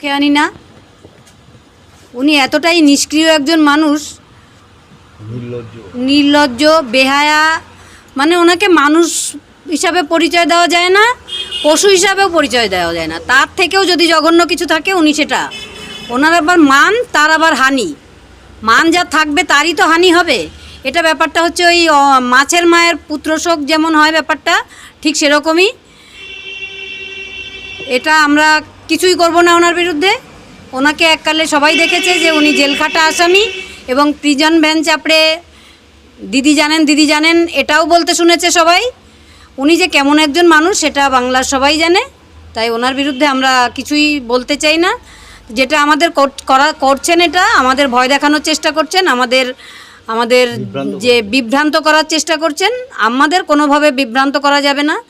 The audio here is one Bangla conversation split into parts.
কে আনি না? উনি এতটাই নিষ্ক্রিয় একজন মানুষ। নির্লজ্জ। নির্লজ্জ বেহায়া মানে ওনাকে মানুষ হিসাবে পরিচয় দেওয়া যায় না পশু হিসাবেও পরিচয় দেওয়া যায় না। তার থেকেও যদি জঘন্য কিছু থাকে উনি সেটা। ওনার আবার মান তার আবার হানি। মান যা থাকবে তারই তো হানি হবে। এটা ব্যাপারটা হচ্ছে ওই মাছের মায়ের পুত্রশোক যেমন হয় ব্যাপারটা ঠিক সেরকমই। এটা আমরা কিছুই করব না ওনার বিরুদ্ধে। ওনাকে এককালে সবাই দেখেছে যে উনি জেলখাটা আসামি এবং প্রিজন ভ্যান চাপড়ে দিদি জানেন দিদি জানেন এটাও বলতে শুনেছে সবাই। উনি যে কেমন একজন মানুষ সেটা বাংলার সবাই জানে। তাই ওনার বিরুদ্ধে আমরা কিছুই বলতে চাই না। যেটা আমাদের কর- করা করছেন এটা আমাদের ভয় দেখানোর চেষ্টা করছেন আমাদের আমাদের যে বিভ্রান্ত করার চেষ্টা করছেন আমাদের কোনোভাবে বিভ্রান্ত করা যাবে না।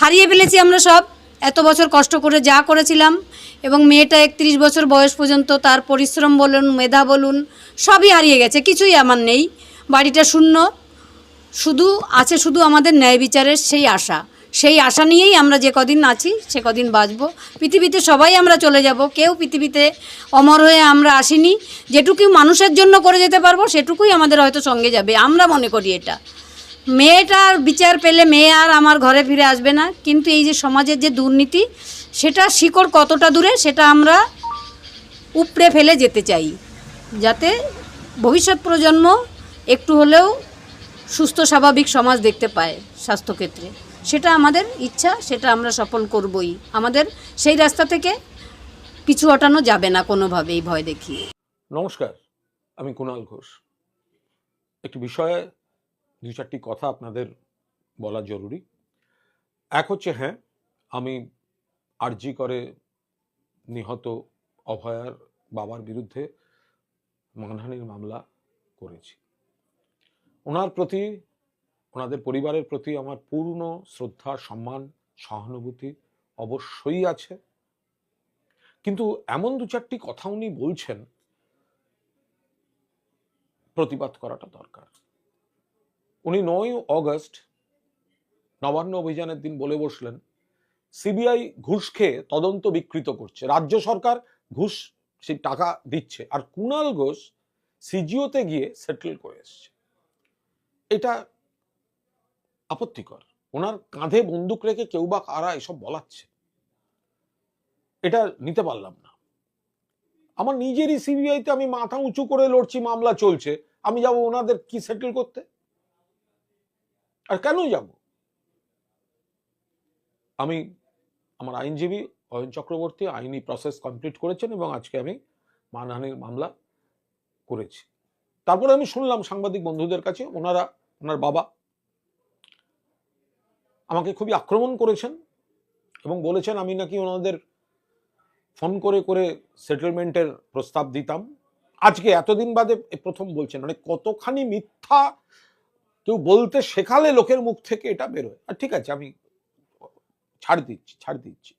হারিয়ে ফেলেছি আমরা সব। এত বছর কষ্ট করে যা করেছিলাম এবং মেয়েটা একত্রিশ বছর বয়স পর্যন্ত তার পরিশ্রম বলুন, মেধা বলুন, সবই হারিয়ে গেছে, কিছুই আমার নেই। বাড়িটা শূন্য, শুধু আছে শুধু আমাদের ন্যায় বিচারের সেই আশা। সেই আশা নিয়েই আমরা যে কদিন আছি, সে কদিন বাঁচব। পৃথিবীতে সবাই আমরা চলে যাব, কেউ পৃথিবীতে অমর হয়ে আমরা আসিনি। যেটুকু মানুষের জন্য করে যেতে পারব, সেটুকুই আমাদের হয়তো সঙ্গে যাবে। আমরা মনে করি এটা। মেয়েটার বিচার পেলে মেয়ে আর আমার ঘরে ফিরে আসবে না। কিন্তু এই যে সমাজের যে দুর্নীতি, সেটা শিকড় কতটা দূরে, সেটা আমরা উপড়ে ফেলে যেতে চাই। যাতে ভবিষ্যৎ প্রজন্ম একটু হলেও সুস্থ, স্বাভাবিক সমাজ দেখতে পায় স্বাস্থ্যক্ষেত্রে। সেটা আমাদের ইচ্ছা, সেটা আমরা সফল করবই। আমাদের সেই রাস্তা থেকে পিছু হটানো যাবে না কোনোভাবেই, ভয় দেখিয়ে। নমস্কার, আমি কুণাল ঘোষ। একটি বিষয়ে দু চারটি কথা আপনাদের বলা জরুরি। এক হচ্ছে হ্যাঁ আমি আরজি করে নিহত অভয়ার বাবার বিরুদ্ধে মানহানির মামলা করেছি। ওনার প্রতি, ওনাদের পরিবারের প্রতি আমার পূর্ণ শ্রদ্ধা সম্মান, সহানুভূতি অবশ্যই আছে। কিন্তু এমন দু চারটি কথা উনি বলছেন, প্রতিবাদ করাটা দরকার। উনি নয় অগস্ট নবান্ন অভিযানের দিন বলে বসলেন, সিবিআই ঘুষ খেয়ে তদন্ত বিকৃত করছে। রাজ্য সরকার ঘুষ, সেই টাকা দিচ্ছে, আর কুণাল ঘোষ সিজিওতে গিয়ে সেটেল করে এসছে। এটা আপত্তিকর। ওনার কাঁধে বন্দুক রেখে কেউ বা কারা এসব বলাচ্ছে? এটা নিতে পারলাম না। আমার নিজেরই সিবিআইতে আমি মাথা উঁচু করে লড়ছি, মামলা চলছে, আমি যাব ওনাদের কি সেটেল করতে? আর কেন যাব? আমি আমার আইনজীবী অয়ন চক্রবর্তী আইনি প্রসেস কমপ্লিট করেছেন এবং আজকে আমি মানহানির মামলা করেছি। তারপরে আমি শুনলাম সাংবাদিক বন্ধুদের কাছে, ওনারা, ওনার বাবা আমাকে খুবই আক্রমণ করেছেন এবং বলেছেন, আমি নাকি ওনাদের ফোন করে করে সেটেলমেন্টের প্রস্তাব দিতাম। আজকে এতদিন বাদে প্রথম বলছেন মানে কতখানি মিথ্যা কেউ বলতে শেখালে লোকের মুখ থেকে এটা বেরোয় আর ঠিক আছে, আমি ছাড় দিচ্ছি ছাড় দিচ্ছি।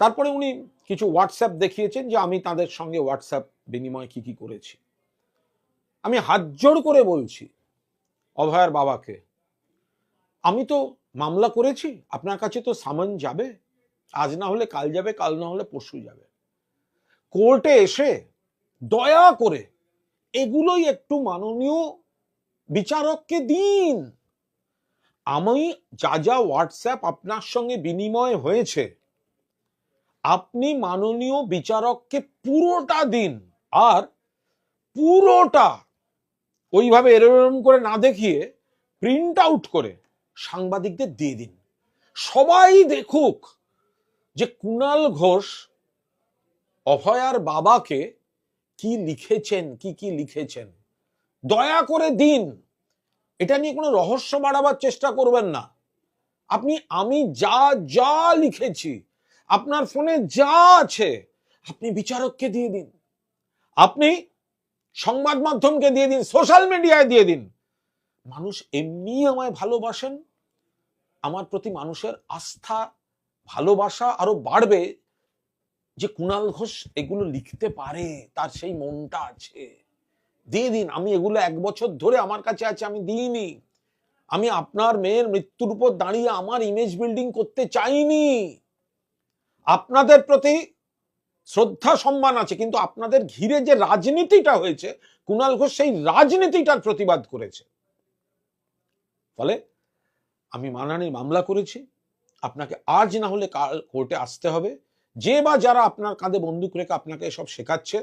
তারপরে উনি কিছু হোয়াটসঅ্যাপ দেখিয়েছেন যে আমি তাদের সঙ্গে হোয়াটসঅ্যাপ বিনিময় কি কি করেছি। আমি হাত জোড় করে বলছি, অভয়ার বাবাকে, আমি তো মামলা করেছি, আপনার কাছে তো সামান যাবে, আজ না হলে কাল যাবে, কাল না হলে পরশু যাবে। কোর্টে এসে দয়া করে এগুলোই একটু মাননীয় বিচারককে দিন। আমি যা যা হোয়াটসঅ্যাপ আপনার সঙ্গে বিনিময় হয়েছে, আপনি মাননীয় বিচারককে পুরোটা দিন। আর পুরোটা ওইভাবে এরম করে না দেখিয়ে প্রিন্ট আউট করে সাংবাদিকদের দিয়ে দিন। সবাই দেখুক যে কুণাল ঘোষ অভয়ার বাবাকে কি লিখেছেন, কি কি লিখেছেন। দয়া করে দিন। এটা নিয়ে কোনো রহস্য বাড়াবার চেষ্টা করবেন না। আপনি, আমি যা যা লিখেছি, আপনার ফোনে যা আছে, আপনি বিচারককে দিয়ে দিন। আপনি সংবাদ মাধ্যমকে দিয়ে দিন, সোশ্যাল মিডিয়ায় দিয়ে দিন। মানুষ এমনি আমায় ভালোবাসেন, আমার প্রতি মানুষের আস্থা, ভালোবাসা আরও বাড়বে যে কুণাল ঘোষ এগুলো লিখতে পারে, তার সেই মনটা আছে। দিয়ে দিন, আমি এগুলো এক বছর ধরে আমার কাছে আছে, আমি দিইনি। আমি আপনার মেয়ের মৃত্যুর উপর দাঁড়িয়ে আমার ইমেজ বিল্ডিং করতে চাইনি। আপনাদের প্রতি শ্রদ্ধা সম্মান আছে, কিন্তু আপনাদের ঘিরে যে রাজনীতিটা হয়েছে কুণাল ঘোষ সেই রাজনীতিটার প্রতিবাদ করেছে। ফলে আমি মানহানি মামলা করেছি, আপনাকে আজ না হলে কাল কোর্টে আসতে হবে। যে বা যারা আপনার কাঁধে বন্দুক রেখে আপনাকে সব শেখাচ্ছে,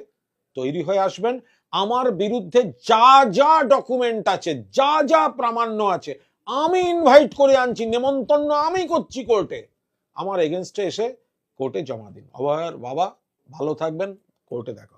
তৈরি হয়ে আসবেন। আমার বিরুদ্ধে যা যা ডকুমেন্ট আছে, যা যা প্রামাণ্য আছে, আমি ইনভাইট করে আনছি, নেমন্তন্ন আমি করছি কোর্টে আমার এগেনস্টে এসে কোর্টে জমা দিন অভয়ার বাবা, ভালো থাকবেন কোর্টে দেখা।